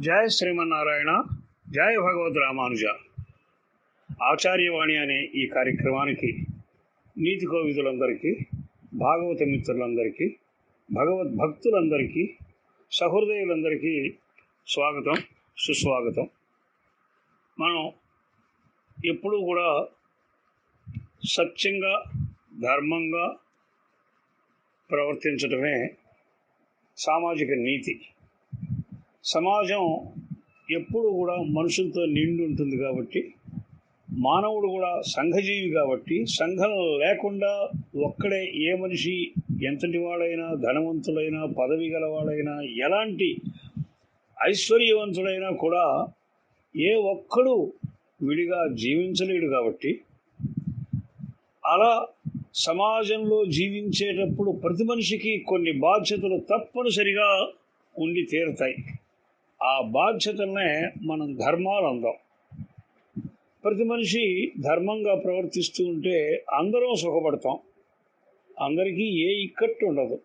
జయ శ్రీమన్నారాయణ జయ భగవద్ రామానుజ. ఆచార్యవాణి అనే ఈ కార్యక్రమానికి నీతి కోవిదులందరికీ భాగవత మిత్రులందరికీ భగవద్భక్తులందరికీ సహృదయులందరికీ స్వాగతం సుస్వాగతం. మనం ఎప్పుడూ కూడా సత్యంగా ధర్మంగా ప్రవర్తించడమే సామాజిక నీతి. సమాజం ఎప్పుడు కూడా మనుషులతో నిండి ఉంటుంది కాబట్టి మానవుడు కూడా సంఘజీవి కాబట్టి సంఘం లేకుండా ఒక్కడే ఏ మనిషి ఎంతటి వాడైనా ధనవంతుడైనా పదవి గలవాడైనా ఎలాంటి ఐశ్వర్యవంతుడైనా కూడా ఏ ఒక్కడు విడిగా జీవించలేడు కాబట్టి అలా సమాజంలో జీవించేటప్పుడు ప్రతి మనిషికి కొన్ని బాధ్యతలు తప్పనిసరిగా ఉండి తీరుతాయి. ఆ బాధ్యతలనే మనం ధర్మాలు అందాం. ప్రతి మనిషి ధర్మంగా ప్రవర్తిస్తూ ఉంటే అందరం సుఖపడతాం. అందరికీ ఏ ఇక్కట్టు ఉండదు.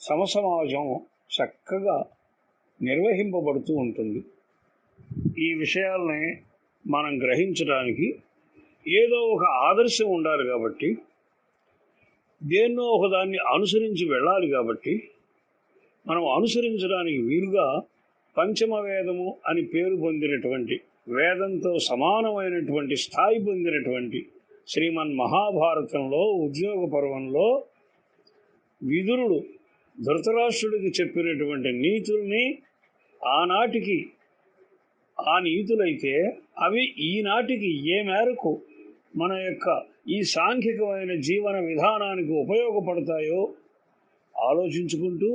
సమసమాజం చక్కగా నిర్వహింపబడుతూ ఉంటుంది. ఈ విషయాల్ని మనం గ్రహించడానికి ఏదో ఒక ఆదర్శం ఉండాలి కాబట్టి దేన్నో ఒకదాన్ని అనుసరించి వెళ్ళాలి కాబట్టి మనం అనుసరించడానికి వీలుగా పంచమ వేదము అని పేరు పొందినటువంటి వేదంతో సమానమైనటువంటి స్థాయి పొందినటువంటి శ్రీమన్ మహాభారతంలో ఉద్యోగ పర్వంలో విదురుడు ధృతరాష్ట్రుడికి చెప్పినటువంటి నీతుల్ని ఆనాటికి ఆ నీతులైతే అవి ఈనాటికి ఏ మేరకు మన యొక్క ఈ సాంఘికమైన జీవన విధానానికి ఉపయోగపడతాయో ఆలోచించుకుంటూ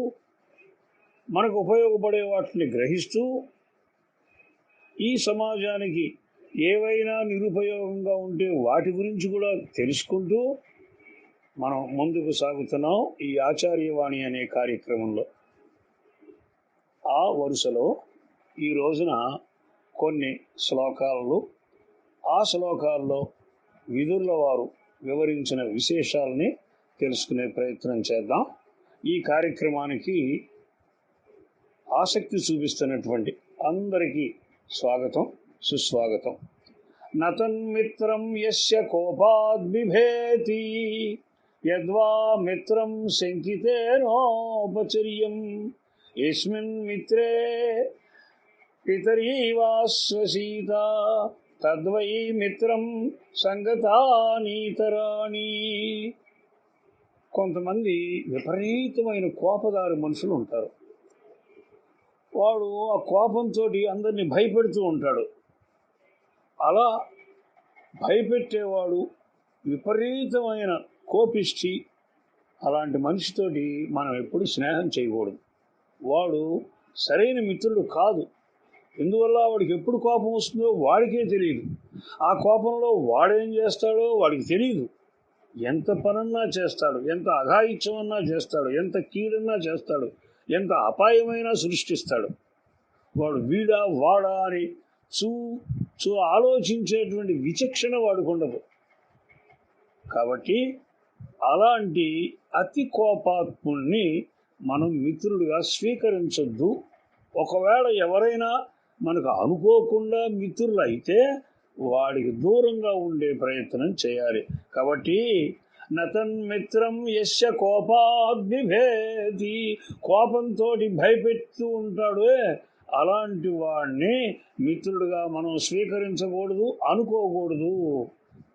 మనకు ఉపయోగపడే వాటిని గ్రహిస్తూ ఈ సమాజానికి ఏవైనా నిరుపయోగంగా ఉంటే వాటి గురించి కూడా తెలుసుకుంటూ మనం ముందుకు సాగుతున్నాం ఈ ఆచార్యవాణి అనే కార్యక్రమంలో. ఆ వరుసలో ఈ రోజున కొన్ని శ్లోకాలను ఆ శ్లోకాల్లో విధుల వారు వివరించిన విశేషాలని తెలుసుకునే ప్రయత్నం చేద్దాం. ఈ కార్యక్రమానికి ఆసక్తి చూపిస్తున్నటువంటి అందరికీ స్వాగతం సుస్వాగతం. నతన్మిత్రం యస్య కోపాద్బిభేతి యద్వా మిత్రం శంకితేనోపచర్యం యస్మిన్ మిత్రే పితరీవాశ్వసీత తద్వై మిత్రం సంగతానీతరాణి. కొంతమంది విపరీతమైన కోపదారు మనుషులు ఉంటారు. వాడు ఆ కోపంతో అందరినీ భయపెడుతూ ఉంటాడు. అలా భయపెట్టేవాడు విపరీతమైన కోపిష్టి అలాంటి మనిషితోటి మనం ఎప్పుడు స్నేహం చేయకూడదు. వాడు సరైన మిత్రుడు కాదు. ఎందువల్ల వాడికి ఎప్పుడు కోపం వస్తుందో వాడికే తెలియదు. ఆ కోపంలో వాడేం చేస్తాడో వాడికి తెలియదు. ఎంత పనన్నా చేస్తాడు ఎంత అఘాయిత్యమన్నా చేస్తాడు ఎంత కీడన్నా చేస్తాడు ఎంత అపాయమైనా సృష్టిస్తాడు. వాడు వీడా వాడా అని చూ చూ ఆలోచించేటువంటి విచక్షణ వాడుకుండదు కాబట్టి అలాంటి అతి కోపాత్ముణ్ణి మనం మిత్రుడిగా స్వీకరించొద్దు. ఒకవేళ ఎవరైనా మనకు అనుకోకుండా మిత్రులు అయితే వాడికి దూరంగా ఉండే ప్రయత్నం చేయాలి. కాబట్టి నతన్మిత్రం యశ కోపాద్విభేది. కోపంతో భయపెడుతూ ఉంటాడు. అలాంటి వాణ్ణి మిత్రుడిగా మనం స్వీకరించకూడదు అనుకోకూడదు.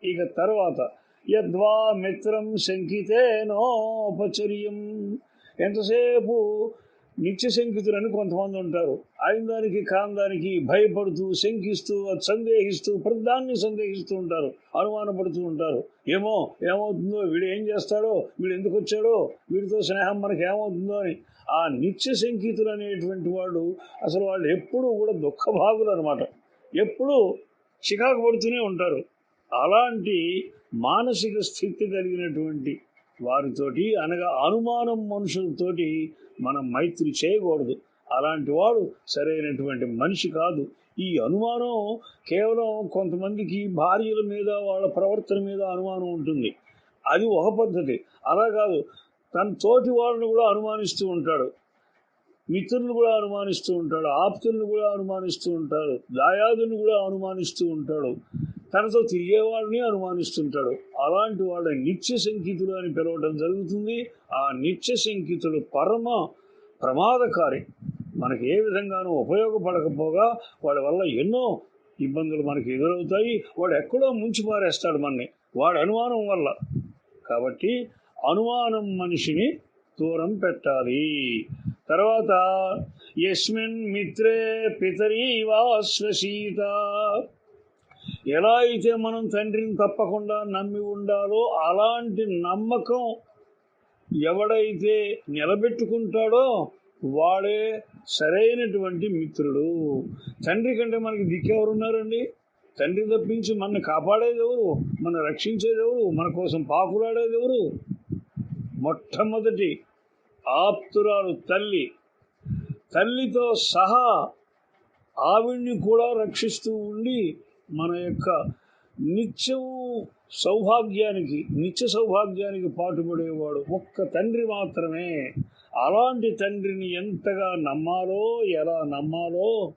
ఇక తర్వాత యద్వా మిత్రం శంకితేనోపచర్యం. ఎంతసేపు నిత్య శంకితులని కొంతమంది ఉంటారు. అయిన దానికి కాందానికి భయపడుతూ శంకిస్తూ సందేహిస్తూ ప్రతిదాన్ని సందేహిస్తూ ఉంటారు. అనుమానపడుతూ ఉంటారు. ఏమో ఏమవుతుందో వీడు ఏం చేస్తాడో వీడు ఎందుకు వచ్చాడో వీడితో స్నేహం మనకి ఏమవుతుందో అని. ఆ నిత్య శంకితులు అనేటువంటి వాళ్ళు అసలు వాళ్ళు ఎప్పుడూ కూడా దుఃఖభాగులు అనమాట ఎప్పుడూ చికాకు పడుతూనే ఉంటారు. అలాంటి మానసిక స్థితి కలిగినటువంటి వారితోటి అనగా అనుమానం మనుషులతోటి మనం మైత్రి చేయకూడదు. అలాంటి వాడు సరైనటువంటి మనిషి కాదు. ఈ అనుమానం కేవలం కొంతమందికి భార్యల మీద వాళ్ళ ప్రవర్తన మీద అనుమానం ఉంటుంది. అది ఒక పద్ధతి. అలా కాదు. తన తోటి వాళ్ళని కూడా అనుమానిస్తూ ఉంటాడు. మిత్రులను కూడా అనుమానిస్తూ ఉంటాడు. ఆప్తులను కూడా అనుమానిస్తూ ఉంటాడు. దాయాదులను కూడా అనుమానిస్తూ ఉంటాడు. తనతో తిరిగేవాడిని అనుమానిస్తుంటాడు. అలాంటి వాళ్ళ నిత్య సంకితులు అని పిలవడం జరుగుతుంది. ఆ నిత్య సంకితులు పరమ ప్రమాదకారి. మనకి ఏ విధంగానూ ఉపయోగపడకపోగా వాడి వల్ల ఎన్నో ఇబ్బందులు మనకి ఎదురవుతాయి. వాడు ఎక్కడో ముంచి పారేస్తాడు మనని. వాడి అనుమానం వల్ల. కాబట్టి అనుమానం మనిషిని దూరం పెట్టాలి. తర్వాత యస్మిన్ మిత్రే పితరి వాశ్వసీత ఎలా అయితే మనం తండ్రిని తప్పకుండా నమ్మి ఉండాలో అలాంటి నమ్మకం ఎవడైతే నిలబెట్టుకుంటాడో వాడే సరైనటువంటి మిత్రుడు. తండ్రి కంటే మనకి దిక్కెవరున్నారండి తండ్రి తప్పించి మన కాపాడేది ఎవరు మన రక్షించేది ఎవరు మన కోసం పాకులాడేదెవరు? మొట్టమొదటి ఆప్తురాలు తల్లి. తల్లితో సహా ఆవిడ్ని కూడా రక్షిస్తూ ఉండి మన యొక్క నిత్యము సౌభాగ్యానికి నిత్య సౌభాగ్యానికి పాటుపడేవాడు ఒక్క తండ్రి మాత్రమే. అలాంటి తండ్రిని ఎంతగా నమ్మాలో ఎలా నమ్మాలో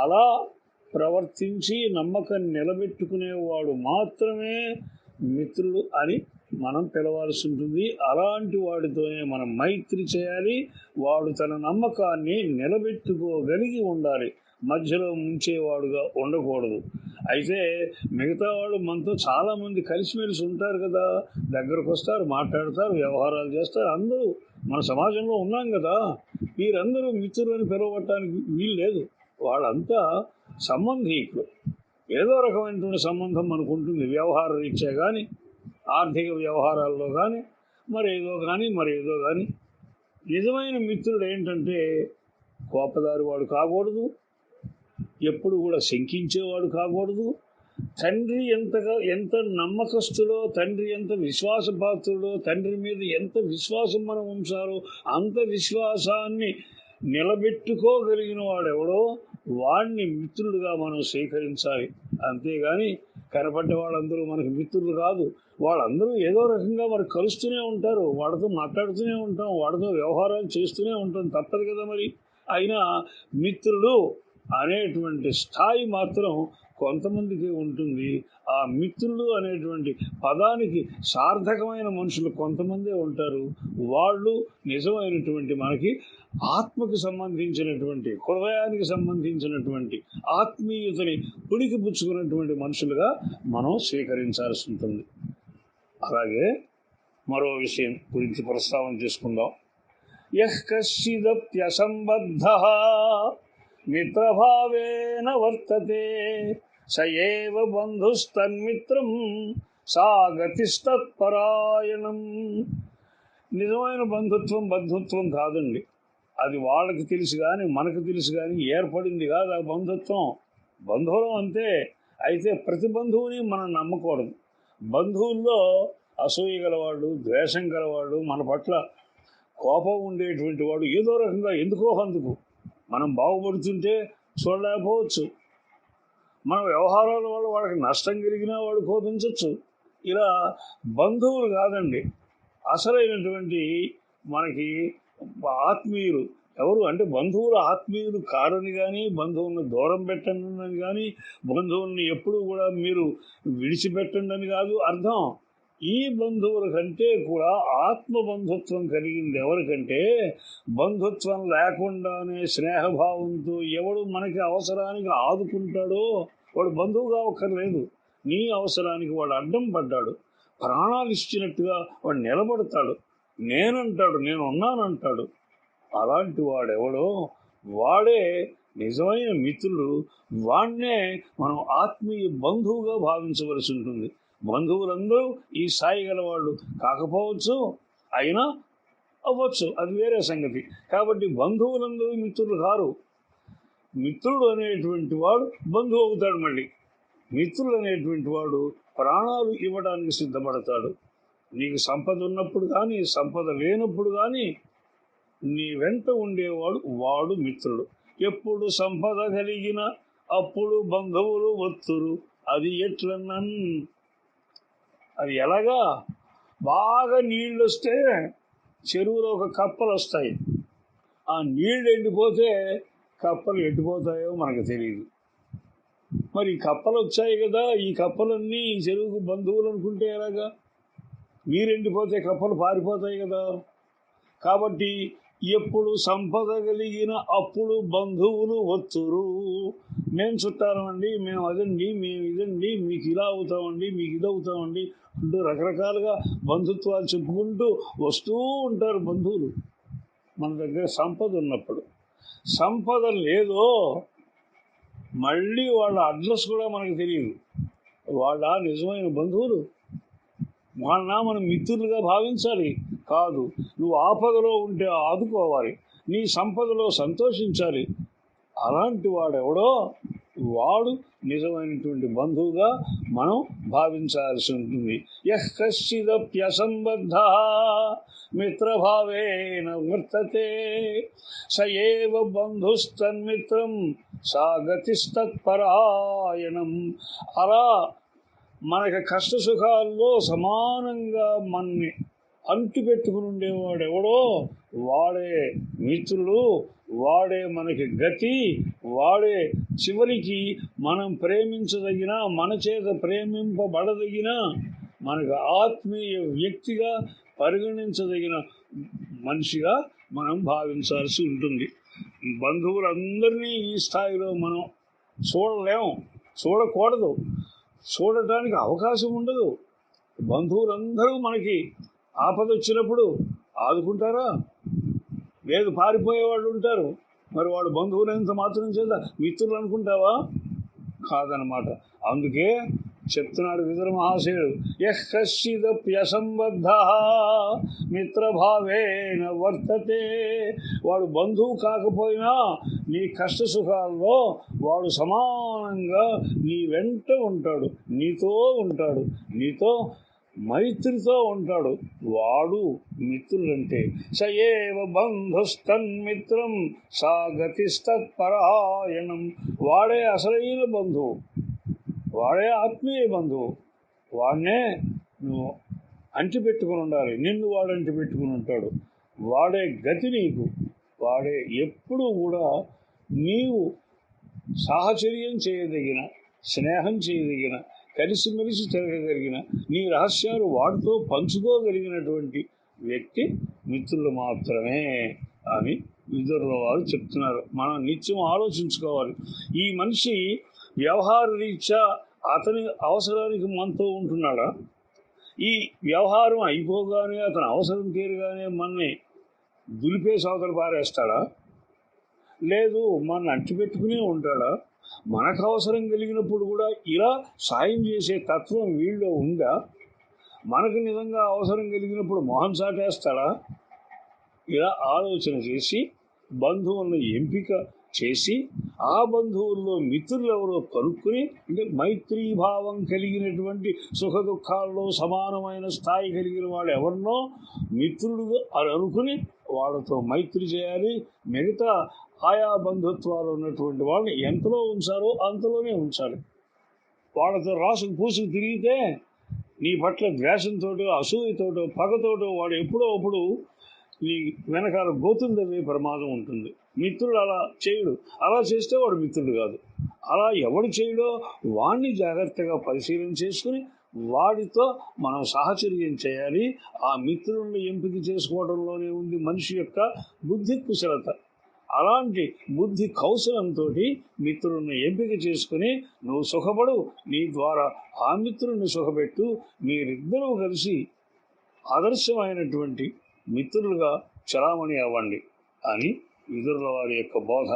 అలా ప్రవర్తించి నమ్మకం నిలబెట్టుకునేవాడు మాత్రమే మిత్రుడు అని మనం పిలవాల్సి ఉంటుంది. అలాంటి వాడితోనే మనం మైత్రి చేయాలి. వాడు తన నమ్మకాన్ని నిలబెట్టుకోగలిగి ఉండాలి. మధ్యలో ముంచేవాడుగా ఉండకూడదు. అయితే మిగతా వాళ్ళు మనతో చాలామంది కలిసిమెలిసి ఉంటారు కదా. దగ్గరకు వస్తారు మాట్లాడతారు వ్యవహారాలు చేస్తారు. అందరూ మన సమాజంలో ఉన్నాం కదా. వీరందరూ మిత్రులని పిలవటానికి వీలు లేదు వాళ్ళంతా సంబంధీకులు. ఏదో రకమైనటువంటి సంబంధం అనుకుంటుంది ఉంటుంది వ్యవహార రీత్యా కానీ ఆర్థిక వ్యవహారాల్లో కానీ మరేదో కానీ మరేదో కానీ నిజమైన మిత్రుడు ఏంటంటే కోపదారి వాడు కాకూడదు. ఎప్పుడు కూడా శంకించేవాడు కాకూడదు. తండ్రి ఎంతగా ఎంత నమ్మకస్తుడో తండ్రి ఎంత విశ్వాసపాత్రుడో తండ్రి మీద ఎంత విశ్వాసం మనం ఉంచారో అంత విశ్వాసాన్ని నిలబెట్టుకోగలిగిన వాడెవడో వాడిని మిత్రుడుగా మనం స్వీకరించాలి. అంతేగాని కనపడ్డ వాళ్ళందరూ మనకి మిత్రులు కాదు. వాళ్ళందరూ ఏదో రకంగా మరి కలుస్తూనే ఉంటారు. వాడితో మాట్లాడుతూనే ఉంటాం. వాడితో వ్యవహారాలు చేస్తూనే ఉంటాం. తప్పదు కదా మరి. అయినా మిత్రుడు అనేటువంటి స్థాయి మాత్రం కొంతమందికి ఉంటుంది. ఆ మిత్రులు అనేటువంటి పదానికి సార్థకమైన మనుషులు కొంతమందే ఉంటారు. వాళ్ళు నిజమైనటువంటి మనకి ఆత్మకు సంబంధించినటువంటి హృదయానికి సంబంధించినటువంటి ఆత్మీయతని పుడికి పుచ్చుకున్నటువంటి మనుషులుగా మనం స్వీకరించాల్సి ఉంటుంది. అలాగే మరో విషయం గురించి ప్రస్తావన చేసుకుందాం. యః కశ్చిదప్యసంబద్ధ మిత్రభావేన వర్తతే. స ఏవ బంధుస్తన్మిత్రం సాగతిస్తత్పరాయణం. నిజమైన బంధుత్వం బంధుత్వం కాదండి. అది వాళ్ళకి తెలుసు కానీ మనకు తెలుసు కానీ ఏర్పడింది కాదు ఆ బంధుత్వం. బంధువులం అంతే. అయితే ప్రతి బంధువుని మనం నమ్మకూడదు. బంధువుల్లో అసూయ గలవాడు ద్వేషం గలవాడు మన పట్ల కోపం ఉండేటువంటి వాడు ఏదో రకంగా ఎందుకో అందుకు. మనం బాగుపడుతుంటే చూడలేకపోవచ్చు. మన వ్యవహారాల వల్ల వాళ్ళకి నష్టం కలిగినా వాడు కోపించవచ్చు ఇలా బంధువులు కాదండి. అసలైనటువంటి మనకి ఆత్మీయులు ఎవరు? అంటే బంధువులు ఆత్మీయులు కారని కానీ బంధువులను దూరం పెట్టండి అని కానీ బంధువుల్ని ఎప్పుడూ కూడా మీరు విడిచిపెట్టండి అని కాదు అర్థం. ఈ బంధువుల కంటే కూడా ఆత్మ బంధుత్వం కలిగింది ఎవరికంటే? బంధుత్వం లేకుండానే స్నేహభావంతో ఎవడు మనకి అవసరానికి ఆదుకుంటాడో వాడు బంధువుగా ఒక్కర్లేదు. నీ అవసరానికి వాడు అడ్డం పడ్డాడు. ప్రాణాలు ఇచ్చినట్టుగా వాడు నిలబడతాడు. నేనంటాడు నేను ఉన్నానంటాడు అలాంటి వాడెవడో? వాడే నిజమైన మిత్రుడు. వాణ్ణే మనం ఆత్మీయ బంధువుగా భావించవలసి ఉంటుంది. బంధువులందరూ ఈ స్థాయి గల వాళ్ళు కాకపోవచ్చు అయినా అవ్వచ్చు. అది వేరే సంగతి. కాబట్టి బంధువులందరూ మిత్రులు కారు. మిత్రుడు అనేటువంటి వాడు బంధువు అవుతాడు మళ్ళీ. మిత్రుడు అనేటువంటి వాడు ప్రాణాలు ఇవ్వడానికి సిద్ధపడతాడు. నీకు సంపద ఉన్నప్పుడు కానీ సంపద లేనప్పుడు కానీ నీ వెంట ఉండేవాడు వాడు మిత్రుడు. ఎప్పుడు సంపద కలిగిన అప్పుడు బంధువులు వత్తురు అది ఎట్లన్నన్ అది ఎలాగా? బాగా నీళ్ళు వస్తే చెరువులో ఒక కప్పలు వస్తాయి. ఆ నీళ్ళు ఎండిపోతే కప్పలు ఎండిపోతాయో మనకు తెలియదు మరి కప్పలు వచ్చాయి కదా ఈ కప్పలన్నీ ఈ చెరువుకు బంధువులు అనుకుంటే ఎలాగా? నీరు ఎండిపోతే కప్పలు పారిపోతాయి కదా. కాబట్టి ఎప్పుడు సంపద కలిగిన అప్పుడు బంధువులు వచ్చురు. మేము చుట్టాలండి మేము అదండి మేము ఇదండి మీకు ఇలా అవుతామండి మీకు ఇది అవుతామండి అంటూ రకరకాలుగా బంధుత్వాలు చెప్పుకుంటూ వస్తూ ఉంటారు బంధువులు. మన దగ్గర సంపద ఉన్నప్పుడు. సంపద లేదో మళ్ళీ వాళ్ళ అడ్రస్ కూడా మనకు తెలియదు. వాళ్ళ నిజమైన బంధువులు వాళ్ళ మనం మిత్రులుగా భావించాలి. కాదు నువ్వు ఆపదలో ఉంటే ఆదుకోవాలి. నీ సంపదలో సంతోషించాలి. అలాంటి వాడెవడో? వాడు నిజమైనటువంటి బంధువుగా మనం భావించాల్సి ఉంటుంది. యః కశ్చిదప్యసంబద్ధ మిత్రభావేన వర్తతే. స ఏవ బంధుస్తన్మిత్రం సా గతిస్తత్పరాయణం. అలా మనకి కష్ట సుఖాల్లో సమానంగా మనని అంటు పెట్టుకుని ఉండేవాడు ఎవడో? వాడే మిత్రులు వాడే మనకి గతి వాడే చివరికి మనం ప్రేమించదగిన మన చేత ప్రేమింపబడదగిన మనకు ఆత్మీయ వ్యక్తిగా పరిగణించదగిన మనిషిగా మనం భావించాల్సి ఉంటుంది. బంధువులందరినీ ఈ స్థాయిలో మనం చూడలేము చూడకూడదు. చూడటానికి అవకాశం ఉండదు. బంధువులందరూ మనకి ఆపద వచ్చినప్పుడు ఆదుకుంటారా? లేదు పారిపోయేవాళ్ళు ఉంటారు. మరి వాడు బంధువులంత మాత్రం చేత మిత్రులు అనుకుంటావా? కాదనమాట అందుకే చెప్తున్నాడు విదుర మహాశయుడు యః మిత్రభావేన వర్తతే. వాడు బంధువు కాకపోయినా నీ కష్ట సుఖాల్లో వాడు సమానంగా నీ వెంట ఉంటాడు నీతో ఉంటాడు నీతో మైత్రితో ఉంటాడు. వాడు మిత్రులంటే. సయేవ బంధుస్తన్మిత్రం సా గతిస్తత్పరాయణం వాడే అసలైన బంధువు. వాడే ఆత్మీయ బంధువు. వాడినే నువ్వు అంటిపెట్టుకుని ఉండాలి. నిన్ను వాడు అంటిపెట్టుకుని ఉంటాడు. వాడే గతి నీకు. వాడే ఎప్పుడూ కూడా నీవు సాహచర్యం చేయదగిన స్నేహం చేయదగిన కలిసిమెలిసి తిరగగలిగిన నీ రహస్యాలు వాడితో పంచుకోగలిగినటువంటి వ్యక్తి మిత్రులు మాత్రమే అని విదురుల వారు చెప్తున్నారు. మనం నిత్యం ఆలోచించుకోవాలి. ఈ మనిషి వ్యవహార రీత్యా అతని అవసరానికి మనతో ఉంటున్నాడా? ఈ వ్యవహారం అయిపోగానే అతని అవసరం తీరగానే మనని దులిపే సోదరు పారేస్తాడా? లేదు మన అంటిపెట్టుకునే ఉంటాడా? మనకు అవసరం కలిగినప్పుడు కూడా ఇలా సాయం చేసే తత్వం వీళ్ళలో ఉందా? మనకు నిజంగా అవసరం కలిగినప్పుడు మొహం చాటేస్తాడా? ఇలా ఆలోచన చేసి బంధువులను ఎంపిక చేసి ఆ బంధువుల్లో మిత్రులు ఎవరో కనుక్కుని అంటే మైత్రీభావం కలిగినటువంటి సుఖ దుఃఖాల్లో సమానమైన స్థాయి కలిగిన వాళ్ళు ఎవరినో మిత్రుడు అని అనుకుని వాళ్ళతో మైత్రి చేయాలి. మిగతా ఆయా బంధుత్వాలు ఉన్నటువంటి వాళ్ళని ఎంతలో ఉంచారో అంతలోనే ఉంచాలి. వాళ్ళతో రాసుకు పూసుకు తిరిగితే నీ పట్ల ద్వేషంతో అసూయతోటో పగతోటో వాడు ఎప్పుడో అప్పుడు నీ వెనకాల గోతులు ప్రమాదం ఉంటుంది. మిత్రుడు అలా చేయడు. అలా చేస్తే వాడు మిత్రుడు కాదు. అలా ఎవడు చేయడో వాణ్ణి జాగ్రత్తగా పరిశీలన చేసుకుని వాడితో మనం సాహచర్యం చేయాలి. ఆ మిత్రుల్ని ఎంపిక చేసుకోవడంలోనే ఉంది మనిషి యొక్క బుద్ధి కుశలత. అలాంటి బుద్ధి కౌశలంతో మిత్రుల్ని ఎంపిక చేసుకుని నువ్వు సుఖపడు నీ ద్వారా ఆ మిత్రుని సుఖపెట్టు మీరిద్దరూ కలిసి ఆదర్శమైనటువంటి మిత్రులుగా చలామణి అవ్వండి అని విదురుల వారి యొక్క బోధ.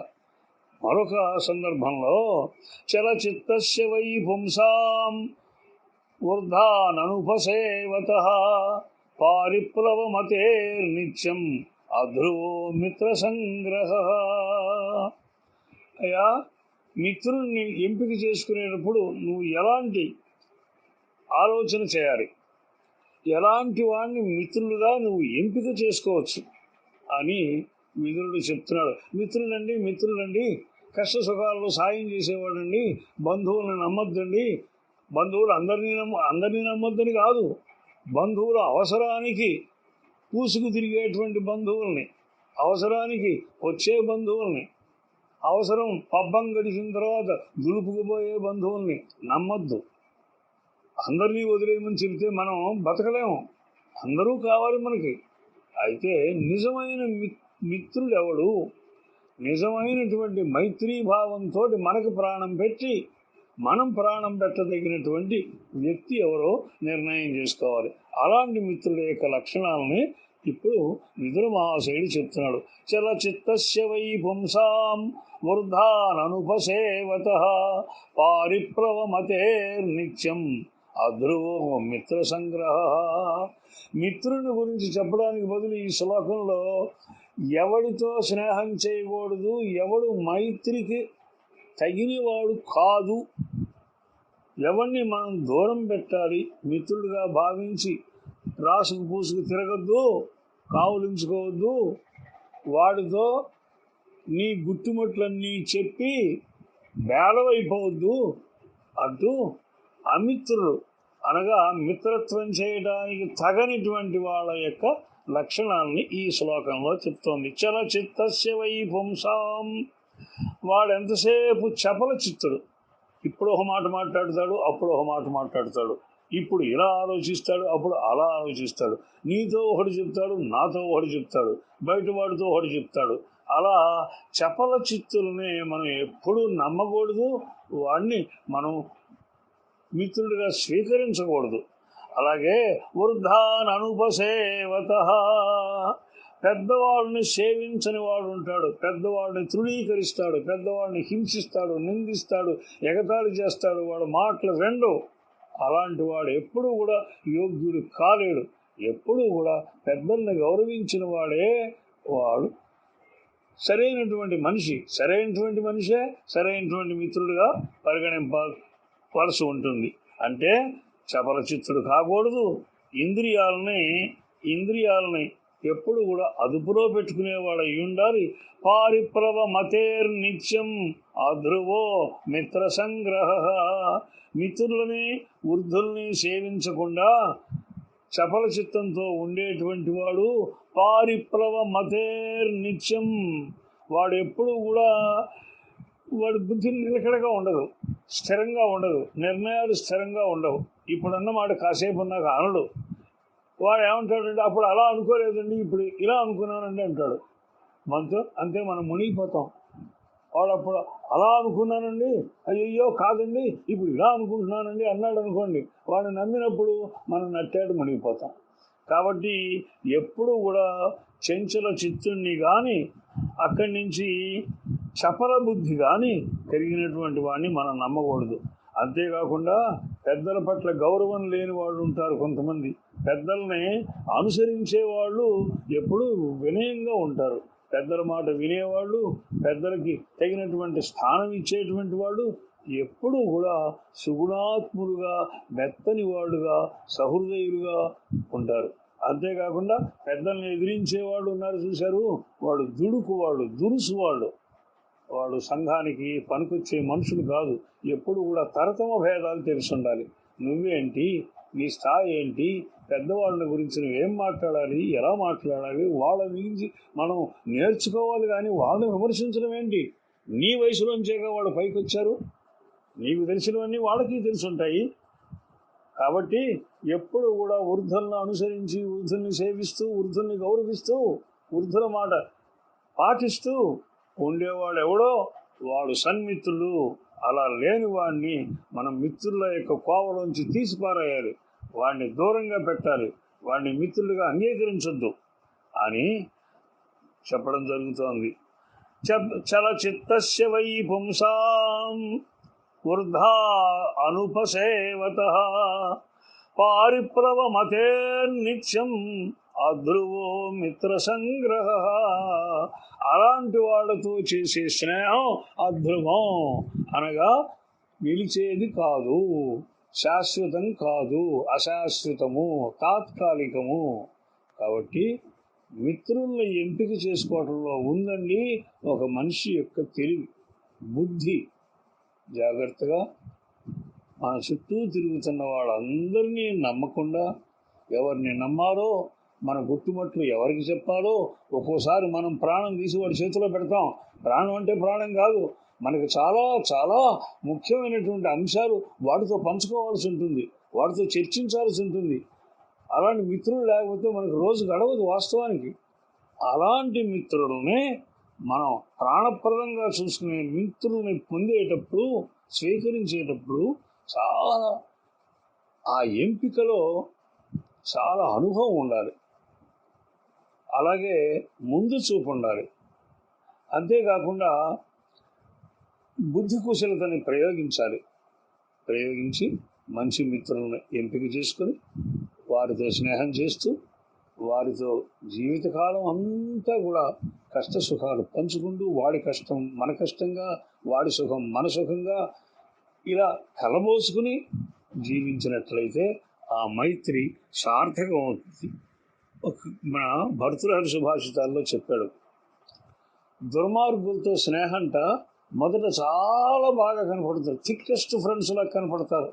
మరొక సందర్భంలో చలచిత్తస్య వై పుంసాం వృద్ధాననుపసేవత పారిప్లవమతేర్నిత్యం అధ్రువో మిత్ర సంగ్రహ అయ్యా మిత్రుల్ని ఎంపిక చేసుకునేటప్పుడు నువ్వు ఎలాంటి ఆలోచన చేయాలి? ఎలాంటి వాడిని మిత్రులుగా నువ్వు ఎంపిక చేసుకోవచ్చు? అని మిత్రుడు చెప్తున్నాడు. మిత్రులండి మిత్రులండి కష్ట సుఖాల్లో సాయం చేసేవాడండి బంధువులను నమ్మొద్దండి. బంధువులు అందరినీ నమ్మ అందరినీ నమ్మొద్దని కాదు బంధువుల అవసరానికి పూసుకు తిరిగేటువంటి బంధువుల్ని అవసరానికి వచ్చే బంధువుల్ని అవసరం పబ్బం గడిచిన తర్వాత దులుపుకుపోయే బంధువుల్ని నమ్మద్దు. అందరినీ వదిలేయమని చెబితే మనం బతకలేము. అందరూ కావాలి మనకి. అయితే నిజమైన మిత్రుడెవడు నిజమైనటువంటి మైత్రీభావంతో మనకు ప్రాణం పెట్టి మనం ప్రాణం పెట్టదగినటువంటి వ్యక్తి ఎవరో నిర్ణయం చేసుకోవాలి. అలాంటి మిత్రుల యొక్క లక్షణాలని ఇప్పుడు విదుర మహాశయుడు చెప్తున్నాడు. చలచిత్తస్య వై పుంసాం వృద్ధాననుపసేవత పారిప్లవమతేర్నిత్యం అధ్రువో మిత్ర సంగ్రహ మిత్రుని గురించి చెప్పడానికి బదులు ఈ శ్లోకంలో ఎవడితో స్నేహం చేయకూడదు ఎవడు మైత్రికి తగినవాడు కాదు. ఎవరిని మనం దూరం పెట్టాలి మిత్రుడిగా భావించి రాసుకు పూసుకు తిరగద్దు కావులించుకోవద్దు. వాడితో నీ గుట్టుముట్లన్నీ చెప్పి బేలవైపోవద్దు అంటూ అమిత్రులు అనగా మిత్రత్వం చేయడానికి తగనిటువంటి వాళ్ళ యొక్క లక్షణాలని ఈ శ్లోకంలో చెప్తోంది. చలచిత్తస్య వై పుంసాం వాడెంతసేపు చపల చిత్తుడు. ఇప్పుడు ఒక మాట మాట్లాడతాడు అప్పుడు ఒక మాట మాట్లాడతాడు. ఇప్పుడు ఇలా ఆలోచిస్తాడు అప్పుడు అలా ఆలోచిస్తాడు. నీతో ఒకటి చెప్తాడు నాతో ఒకటి చెప్తాడు. బయట వాడితో ఒకటి చెప్తాడు. అలా చపల చిత్తులనే మనం ఎప్పుడూ నమ్మకూడదు. వాడిని మనం మిత్రుడిగా స్వీకరించకూడదు. అలాగే వృద్ధాన్ అనుపసేవత పెద్దవాడిని సేవించని వాడు ఉంటాడు పెద్దవాడిని తృణీకరిస్తాడు. పెద్దవాడిని హింసిస్తాడు నిందిస్తాడు ఎగతాళి చేస్తాడు. వాడు మాటలు రెండు అలాంటి వాడు ఎప్పుడూ కూడా యోగ్యుడు కాలేడు. ఎప్పుడూ కూడా పెద్దల్ని గౌరవించిన వాడే వాడు. సరైనటువంటి మనిషి సరైనటువంటి మనిషే సరైనటువంటి మిత్రుడిగా పరిగణింపవలసి ఉంటుంది. అంటే చపలచిత్తుడు కాకూడదు. ఇంద్రియాలని ఇంద్రియాలని ఎప్పుడు కూడా అదుపులో పెట్టుకునేవాడు అయి ఉండాలి. పారిప్లవ మతేర్ నిత్యం అధ్రువో మిత్ర సంగ్రహ మిత్రులని వృద్ధుల్ని సేవించకుండా చపల చిత్తంతో ఉండేటువంటి వాడు పారిప్లవ మతేర్ నిత్యం. వాడు ఎప్పుడు కూడా వాడి బుద్ధి నిలకడగా ఉండదు స్థిరంగా ఉండదు నిర్ణయాలు స్థిరంగా ఉండవు. ఇప్పుడు అన్నమాట కాసేపు ఉన్నాక అనడు. వాడు ఏమంటాడంటే అప్పుడు అలా అనుకోలేదండి ఇప్పుడు ఇలా అనుకున్నానండి అంటాడు. మనతో అంతే మనం మునిగిపోతాం. వాడు అప్పుడు అలా అనుకున్నానండి అయ్యో కాదండి ఇప్పుడు ఇలా అనుకుంటున్నానండి అన్నాడు అనుకోండి వాడిని నమ్మినప్పుడు మనం నట్టాడు మునిగిపోతాం. కాబట్టి ఎప్పుడు కూడా చెంచల చిత్తుణ్ణి కానీ అక్కడి నుంచి చపల బుద్ధి కానీ పెరిగినటువంటి వాడిని మనం నమ్మకూడదు. అంతేకాకుండా పెద్దల పట్ల గౌరవం లేని వాళ్ళు ఉంటారు కొంతమంది. పెద్దల్ని అనుసరించే వాళ్ళు ఎప్పుడూ వినయంగా ఉంటారు. పెద్దల మాట వినేవాళ్ళు పెద్దలకి తగినటువంటి స్థానం ఇచ్చేటువంటి వాళ్ళు ఎప్పుడూ కూడా సుగుణాత్ములుగా మెత్తని వాళ్ళుగా సహృదయులుగా ఉంటారు. అంతేకాకుండా పెద్దల్ని ఎదిరించే వాళ్ళు ఉన్నారు చూశారు? వాడు దుడుకు వాళ్ళు దురుసు వాళ్ళు వాడు సంఘానికి పనికొచ్చే మనుషులు కాదు. ఎప్పుడు కూడా తరతమ భేదాలు తెలిసి ఉండాలి నువ్వేంటి? నీ స్థాయి ఏంటి? పెద్దవాళ్ళని గురించి నువ్వేం మాట్లాడాలి? ఎలా మాట్లాడాలి? వాళ్ళ గురించి మనం నేర్చుకోవాలి కానీ వాళ్ళని విమర్శించడం ఏంటి? నీ వయసులోంచేగా వాళ్ళు పైకి వచ్చారు నీకు తెలిసినవన్నీ వాళ్ళకి తెలుసుంటాయి. కాబట్టి ఎప్పుడు కూడా వృద్ధులను అనుసరించి వృద్ధుల్ని సేవిస్తూ వృద్ధుల్ని గౌరవిస్తూ వృద్ధుల మాట పాటిస్తూ ఉండేవాడు ఎవడో వాడు సన్మిత్రులు అలా లేని వాడిని మనం మిత్రుల యొక్క కోవలోంచి తీసిపారేయాలి. వాడిని దూరంగా పెట్టాలి. వాడిని మిత్రులుగా అంగీకరించొద్దు అని చెప్పడం జరుగుతోంది. చలచిత్తస్య వై పుంసాం వృద్ధా అనుపసేవత. పారిప్లవమతేర్నిత్యం అధ్రువో మిత్ర సంగ్రహ అలాంటి వాళ్ళతో చేసే స్నేహం అధ్రువం అనగా నిలిచేది కాదు శాశ్వతం కాదు అశాశ్వతము తాత్కాలికము. కాబట్టి మిత్రుల్ని ఎంపిక చేసుకోవటంలో ఉందండి ఒక మనిషి యొక్క తెలివి బుద్ధి. జాగ్రత్తగా మన చుట్టూ తిరుగుతున్న వాళ్ళందరినీ నమ్మకుండా ఎవరిని నమ్మాలో మన గుట్టుమట్లు ఎవరికి చెప్పాలో ఒక్కోసారి మనం ప్రాణం తీసి వాడి చేతిలో పెడతాం. ప్రాణం అంటే ప్రాణం కాదు. మనకు చాలా చాలా ముఖ్యమైనటువంటి అంశాలు వాటితో పంచుకోవాల్సి ఉంటుంది. వాటితో చర్చించాల్సి ఉంటుంది. అలాంటి మిత్రులు లేకపోతే మనకు రోజు గడవదు వాస్తవానికి. అలాంటి మిత్రులనే మనం ప్రాణప్రదంగా చూసుకునే మిత్రుల్ని పొందేటప్పుడు స్వీకరించేటప్పుడు చాలా ఆ ఎంపికలో చాలా అనుభవం ఉండాలి. అలాగే ముందు చూపు ఉండాలి. అంతేకాకుండా బుద్ధి కుశలతని ప్రయోగించాలి. ప్రయోగించి మంచి మిత్రులను ఎంపిక చేసుకొని వారితో స్నేహం చేస్తూ వారితో జీవితకాలం అంతా కూడా కష్ట సుఖాలు పంచుకుంటూ వాడి కష్టం మన కష్టంగా వాడి సుఖం మన సుఖంగా ఇలా కలబోసుకుని జీవించినట్లయితే ఆ మైత్రి సార్థకం అవుతుంది మన భర్తృహరి సుభాషితాల్లో చెప్పాడు. దుర్మార్గులతో స్నేహంట మొదట చాలా బాగా కనపడతారు థిక్కెస్ట్ ఫ్రెండ్స్ లాగా కనపడతారు.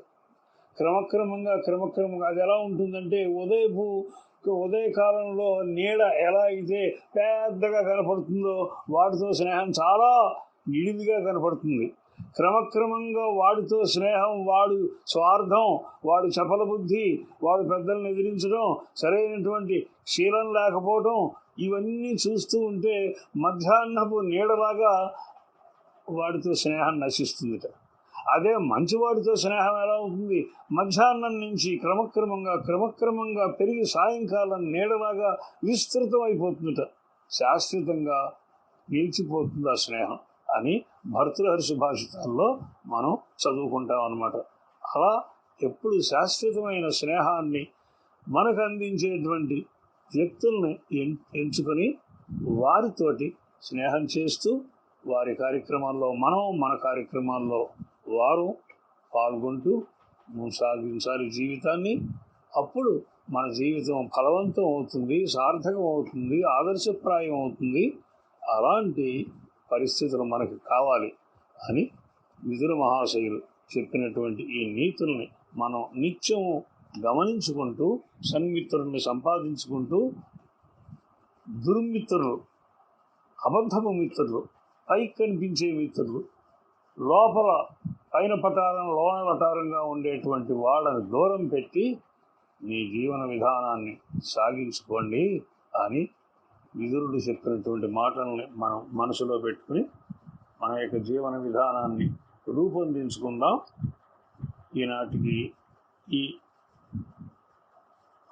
క్రమక్రమంగా క్రమక్రమంగా అది ఎలా ఉంటుందంటే ఉదయపు ఉదయకాలంలో నీడ ఎలా అయితే పెద్దగా కనపడుతుందో వాటితో స్నేహం చాలా నిడివిగా కనపడుతుంది. క్రమక్రమంగా వాడితో స్నేహం వాడు స్వార్థం వాడు చపల బుద్ధి వాడు పెద్దలను ఎదిరించడం సరైనటువంటి శీలం లేకపోవడం ఇవన్నీ చూస్తూ ఉంటే మధ్యాహ్నపు నీడలాగా వాడితో స్నేహం నశిస్తుందిట. అదే మంచివాడితో స్నేహం ఎలా అవుతుంది మధ్యాహ్నం నుంచి క్రమక్రమంగా క్రమక్రమంగా పెరిగి సాయంకాలం నీడలాగా విస్తృతం అయిపోతుందిట శాశ్వతంగా నిలిచిపోతుంది ఆ స్నేహం. అని భర్తృహరి సుభాషితాల్లో మనం చదువుకుంటాం అన్నమాట. అలా ఎప్పుడు శాశ్వతమైన స్నేహాన్ని మనకు అందించేటువంటి వ్యక్తుల్ని ఎంచుకొని వారితోటి స్నేహం చేస్తూ వారి కార్యక్రమాల్లో మనం మన కార్యక్రమాల్లో వారు పాల్గొంటూ సాగించాలి జీవితాన్ని. అప్పుడు మన జీవితం ఫలవంతం అవుతుంది సార్థకం అవుతుంది ఆదర్శప్రాయం అవుతుంది. అలాంటి పరిస్థితులు మనకు కావాలి అని విదుర మహాశయులు చెప్పినటువంటి ఈ నీతుల్ని మనం నిత్యం గమనించుకుంటూ సన్మిత్రుల్ని సంపాదించుకుంటూ దుర్మిత్రులు అబద్ధపు మిత్రులు పై కనిపించే మిత్రులు లోపల పైన పటారం లోన పటారంగా ఉండేటువంటి వాళ్ళని దూరం పెట్టి మీ జీవన విధానాన్ని సాగించుకోండి అని విదురుడు చెప్పినటువంటి మాటల్ని మనం మనసులో పెట్టుకుని మన యొక్క జీవన విధానాన్ని రూపొందించుకుందాం. ఈనాటికి ఈ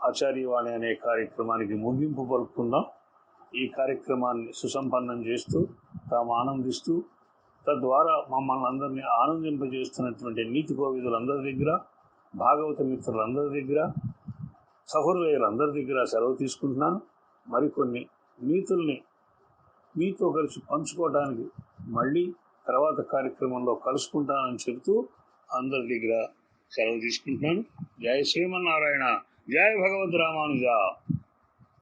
ఆచార్యవాణి అనే కార్యక్రమానికి ముగింపు పలుకుందాం ఈ కార్యక్రమాన్ని సుసంపన్నం చేస్తూ తాము ఆనందిస్తూ తద్వారా మమ్మల్ని అందరినీ ఆనందింపజేస్తున్నటువంటి నీతి కోవిదులందరి దగ్గర భాగవత మిత్రులందరి దగ్గర సహృదయులందరి దగ్గర సెలవు తీసుకుంటున్నాను. మరికొన్ని నీతుల్ని మీతో కలిసి పంచుకోవడానికి మళ్ళీ తర్వాత కార్యక్రమంలో కలుసుకుంటానని చెబుతూ అందరి దగ్గర సెలవు తీసుకుంటున్నాను. జయ శ్రీమన్నారాయణ. జయ భగవద్ రామానుజ